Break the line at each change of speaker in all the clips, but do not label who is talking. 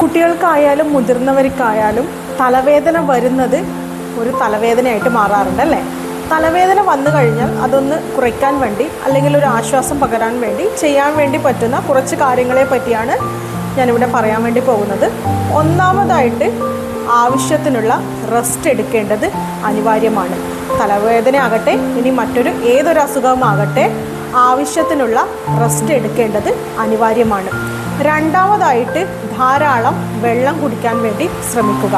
കുട്ടികൾക്കായാലും മുതിർന്നവർക്കായാലും തലവേദന വരുന്നത് ഒരു തലവേദനയായിട്ട് മാറാറുണ്ട് അല്ലേ തലവേദന വന്നു കഴിഞ്ഞാൽ അതൊന്ന് കുറയ്ക്കാൻ വേണ്ടി അല്ലെങ്കിൽ ഒരു ആശ്വാസം പകരാൻ വേണ്ടി ചെയ്യാൻ വേണ്ടി പറ്റുന്ന കുറച്ച് കാര്യങ്ങളെ പറ്റിയാണ് ഞാനിവിടെ പറയാൻ വേണ്ടി പോകുന്നത് ഒന്നാമതായിട്ട് ആവശ്യത്തിനുള്ള റെസ്റ്റ് എടുക്കേണ്ടത് അനിവാര്യമാണ് തലവേദന ആകട്ടെ ഇനി മറ്റൊരു ഏതൊരു അസുഖവുമാകട്ടെ ആവശ്യത്തിനുള്ള റെസ്റ്റ് എടുക്കേണ്ടത് അനിവാര്യമാണ് രണ്ടാമതായിട്ട് ധാരാളം വെള്ളം കുടിക്കാൻ വേണ്ടി ശ്രമിക്കുക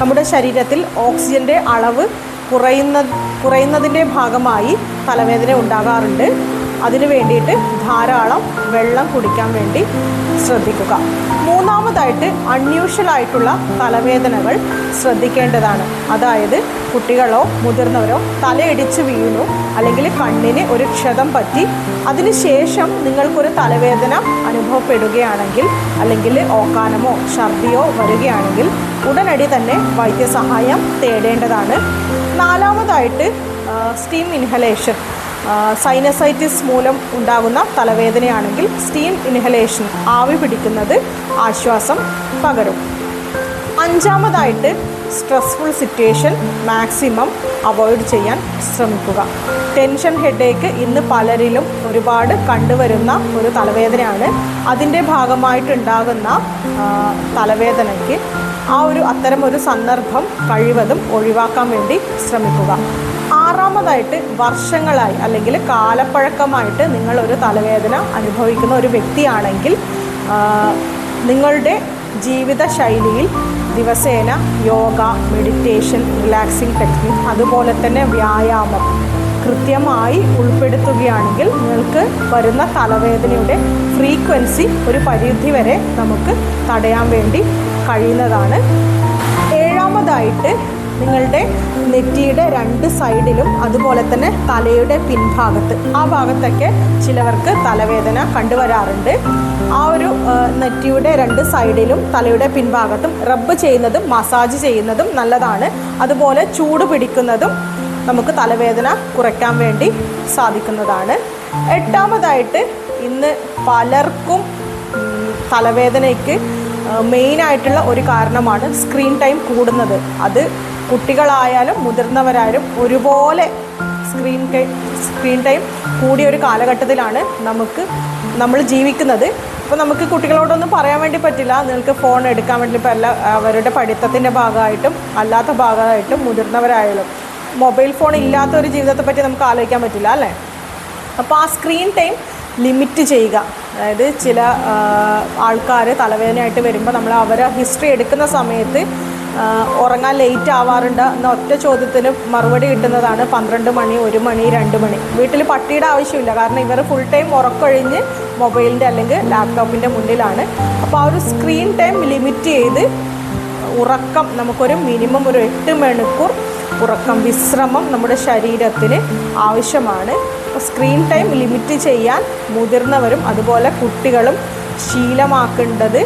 നമ്മുടെ ശരീരത്തിൽ ഓക്സിജൻ്റെ അളവ് കുറയുന്ന കുറയുന്നതിൻ്റെ ഭാഗമായി തലവേദന ഉണ്ടാകാറുണ്ട് അതിനു വേണ്ടിയിട്ട് ധാരാളം വെള്ളം കുടിക്കാൻ വേണ്ടി ശ്രദ്ധിക്കുക മൂന്നാമതായിട്ട് അൺയൂഷ്വൽ ആയിട്ടുള്ള തലവേദനകൾ ശ്രദ്ധിക്കേണ്ടതാണ് അതായത് കുട്ടികളോ മുതിർന്നവരോ തലയിടിച്ച് വീണു അല്ലെങ്കിൽ കണ്ണിന് ഒരു ക്ഷതം പറ്റി അതിനുശേഷം നിങ്ങൾക്കൊരു തലവേദന അനുഭവപ്പെടുകയാണെങ്കിൽ അല്ലെങ്കിൽ ഓക്കാനമോ ഛർദിയോ വരികയാണെങ്കിൽ ഉടനടി തന്നെ വൈദ്യസഹായം തേടേണ്ടതാണ് നാലാമതായിട്ട് സ്റ്റീം ഇൻഹലേഷൻ സൈനസൈറ്റിസ് മൂലം ഉണ്ടാകുന്ന തലവേദനയാണെങ്കിൽ സ്റ്റീം ഇൻഹലേഷൻ ആവി പിടിക്കുന്നത് ആശ്വാസം പകരും അഞ്ചാമതായിട്ട് സ്ട്രെസ്ഫുൾ സിറ്റുവേഷൻ മാക്സിമം അവോയ്ഡ് ചെയ്യാൻ ശ്രമിക്കുക ടെൻഷൻ ഹെഡേക്ക് ഇന്ന് പലരിലും ഒരുപാട് കണ്ടുവരുന്ന ഒരു തലവേദനയാണ് അതിൻ്റെ ഭാഗമായിട്ടുണ്ടാകുന്ന തലവേദനയ്ക്ക് ആ ഒരു അത്തരം ഒരു സന്ദർഭം കഴിവതും ഒഴിവാക്കാൻ വേണ്ടി ശ്രമിക്കുക ആറാമതായിട്ട് വർഷങ്ങളായി അല്ലെങ്കിൽ കാലപ്പഴക്കമായിട്ട് നിങ്ങളൊരു തലവേദന അനുഭവിക്കുന്ന ഒരു വ്യക്തിയാണെങ്കിൽ നിങ്ങളുടെ ജീവിത ശൈലിയിൽ ദിവസേന യോഗ മെഡിറ്റേഷൻ റിലാക്സിങ് ടെക്നിക് അതുപോലെ തന്നെ വ്യായാമം കൃത്യമായി ഉൾപ്പെടുത്തുകയാണെങ്കിൽ നിങ്ങൾക്ക് വരുന്ന തലവേദനയുടെ ഫ്രീക്വൻസി ഒരു പരിധി വരെ നമുക്ക് തടയാൻ വേണ്ടി കഴിയുന്നതാണ് ഏഴാമതായിട്ട് നിങ്ങളുടെ നെറ്റിയുടെ രണ്ട് സൈഡിലും അതുപോലെ തന്നെ തലയുടെ പിൻഭാഗത്ത് ആ ഭാഗത്തൊക്കെ ചിലവർക്ക് തലവേദന കണ്ടുവരാറുണ്ട് ആ ഒരു നെറ്റിയുടെ രണ്ട് സൈഡിലും തലയുടെ പിൻഭാഗത്തും റബ്ബ് ചെയ്യുന്നതും മസാജ് ചെയ്യുന്നതും നല്ലതാണ് അതുപോലെ ചൂട് പിടിക്കുന്നതും നമുക്ക് തലവേദന കുറയ്ക്കാൻ വേണ്ടി സാധിക്കുന്നതാണ് എട്ടാമതായിട്ട് ഇന്ന് പലർക്കും തലവേദനയ്ക്ക് മെയിനായിട്ടുള്ള ഒരു കാരണമാണ് സ്ക്രീൻ ടൈം കൂടുന്നത് അത് കുട്ടികളായാലും മുതിർന്നവരായാലും ഒരുപോലെ സ്ക്രീൻ സ്ക്രീൻ ടൈം കൂടിയ ഒരു കാലഘട്ടത്തിലാണ് നമുക്ക് നമ്മൾ ജീവിക്കുന്നത് ഇപ്പോൾ നമുക്ക് കുട്ടികളോടൊന്നും പറയാൻ വേണ്ടി പറ്റില്ല നിങ്ങൾക്ക് ഫോൺ എടുക്കാൻ വേണ്ടി ഇപ്പോൾ എല്ലാ അവരുടെ പഠിത്തത്തിൻ്റെ ഭാഗമായിട്ടും അല്ലാത്ത ഭാഗമായിട്ടും മുതിർന്നവരായാലും മൊബൈൽ ഫോൺ ഇല്ലാത്ത ഒരു ജീവിതത്തെ പറ്റി നമുക്ക് ആലോചിക്കാൻ പറ്റില്ല അല്ലേ അപ്പോൾ ആ സ്ക്രീൻ ടൈം ലിമിറ്റ് ചെയ്യുക അതായത് ചില ആൾക്കാർ തലവേദനയായിട്ട് വരുമ്പോൾ നമ്മൾ അവരെ ഹിസ്റ്ററി എടുക്കുന്ന സമയത്ത് ഉറങ്ങാൻ ലേറ്റ് ആവാറുണ്ട് എന്ന ഒറ്റ ചോദ്യത്തിന് മറുപടി കിട്ടുന്നതാണ് പന്ത്രണ്ട് മണി ഒരു മണി രണ്ട് മണി വീട്ടിൽ പട്ടിയുടെ ആവശ്യമില്ല കാരണം ഇവർ ഫുൾ ടൈം ഉറക്കൊഴിഞ്ഞ് മൊബൈലിൻ്റെ അല്ലെങ്കിൽ ലാപ്ടോപ്പിൻ്റെ മുന്നിലാണ് അപ്പോൾ ആ ഒരു സ്ക്രീൻ ടൈം ലിമിറ്റ് ചെയ്ത് ഉറക്കം നമുക്കൊരു മിനിമം ഒരു എട്ട് മണിക്കൂർ ഉറക്കം വിശ്രമം നമ്മുടെ ശരീരത്തിന് ആവശ്യമാണ് സ്ക്രീൻ ടൈം ലിമിറ്റ് ചെയ്യാൻ മുതിർന്നവരും അതുപോലെ കുട്ടികളും ശീലമാക്കേണ്ടത്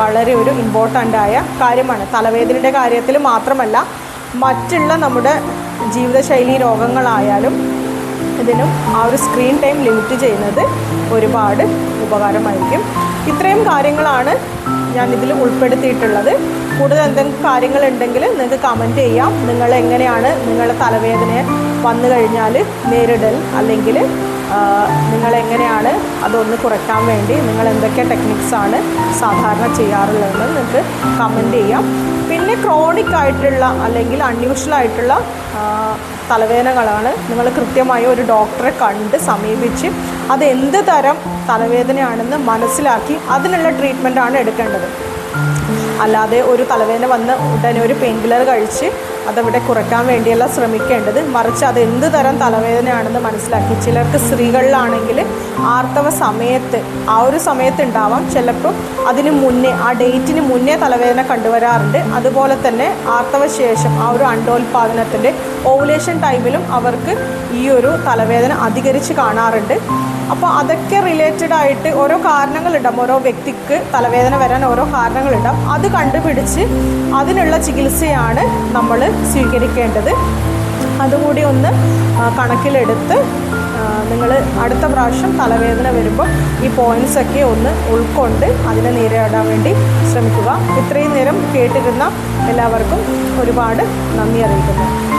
വളരെ ഒരു ഇമ്പോർട്ടൻ്റ് ആയ കാര്യമാണ് തലവേദനയുടെ കാര്യത്തിൽ മാത്രമല്ല മറ്റുള്ള നമ്മുടെ ജീവിതശൈലി രോഗങ്ങളായാലും ഇതിനും ആ ഒരു സ്ക്രീൻ ടൈം ലിമിറ്റ് ചെയ്യുന്നത് ഒരുപാട് ഉപകാരമായിരിക്കും ഇത്രയും കാര്യങ്ങളാണ് ഞാൻ ഇതിൽ ഉൾപ്പെടുത്തിയിട്ടുള്ളത് കൂടുതൽ എന്തെങ്കിലും കാര്യങ്ങളുണ്ടെങ്കിൽ നിങ്ങൾക്ക് കമൻറ്റ് ചെയ്യാം നിങ്ങൾ എങ്ങനെയാണ് നിങ്ങളുടെ തലവേദന വന്നു കഴിഞ്ഞാൽ നേരിടൽ അല്ലെങ്കിൽ നിങ്ങളെങ്ങനെയാണ് അതൊന്ന് കുറയ്ക്കാൻ വേണ്ടി നിങ്ങൾ എന്തൊക്കെ ടെക്നിക്സാണ് സാധാരണ ചെയ്യാറുള്ളതെന്ന് നിങ്ങൾക്ക് കമൻ്റ് ചെയ്യാം പിന്നെ ക്രോണിക് ആയിട്ടുള്ള അല്ലെങ്കിൽ അൺയൂഷ്വൽ ആയിട്ടുള്ള തലവേദനകളാണ് നിങ്ങൾ കൃത്യമായി ഒരു ഡോക്ടറെ കണ്ട് സമീപിച്ച് അത് എന്ത് തരം തലവേദനയാണെന്ന് മനസ്സിലാക്കി അതിനുള്ള ട്രീറ്റ്മെൻ്റാണ് എടുക്കേണ്ടത് അല്ലാതെ ഒരു തലവേദന വന്ന് ഉടനെ ഒരു പെയിൻ കില്ലർ കഴിച്ച് അതവിടെ കുറയ്ക്കാൻ വേണ്ടിയല്ല ശ്രമിക്കേണ്ടത് മറിച്ച് അത് എന്ത് തരം തലവേദനയാണെന്ന് മനസ്സിലാക്കി ചിലർക്ക് സ്ത്രീകളിലാണെങ്കിൽ ആർത്തവ സമയത്ത് ആ ഒരു സമയത്ത് ഉണ്ടാവാം ചിലപ്പം അതിന് മുന്നേ ആ ഡേറ്റിന് മുന്നേ തലവേദന കണ്ടുവരാറുണ്ട് അതുപോലെ തന്നെ ആർത്തവ ശേഷം ആ ഒരു അണ്ടോൽപാദനത്തിൻ്റെ ഓവുലേഷൻ ടൈമിലും അവർക്ക് ഈ ഒരു തലവേദന അധികരിച്ച് കാണാറുണ്ട് അപ്പോൾ അതൊക്കെ റിലേറ്റഡായിട്ട് ആയിട്ട് ഓരോ കാരണങ്ങളുണ്ടാകും ഓരോ വ്യക്തിക്ക് തലവേദന വരാൻ ഓരോ കാരണങ്ങളുണ്ടാകും അത് കണ്ടുപിടിച്ച് അതിനുള്ള ചികിത്സയാണ് നമ്മൾ സ്വീകരിക്കേണ്ടത് അതുകൂടി ഒന്ന് കണക്കിലെടുത്ത് നിങ്ങൾ അടുത്ത പ്രാവശ്യം തലവേദന വരുമ്പോൾ ഈ പോയിൻസൊക്കെ ഒന്ന് ഉൾക്കൊണ്ട് അതിനെ നേരിടാൻ വേണ്ടി ശ്രമിക്കുക ഇത്രയും നേരം കേട്ടിരുന്ന എല്ലാവർക്കും ഒരുപാട് നന്ദി അറിയിക്കുന്നു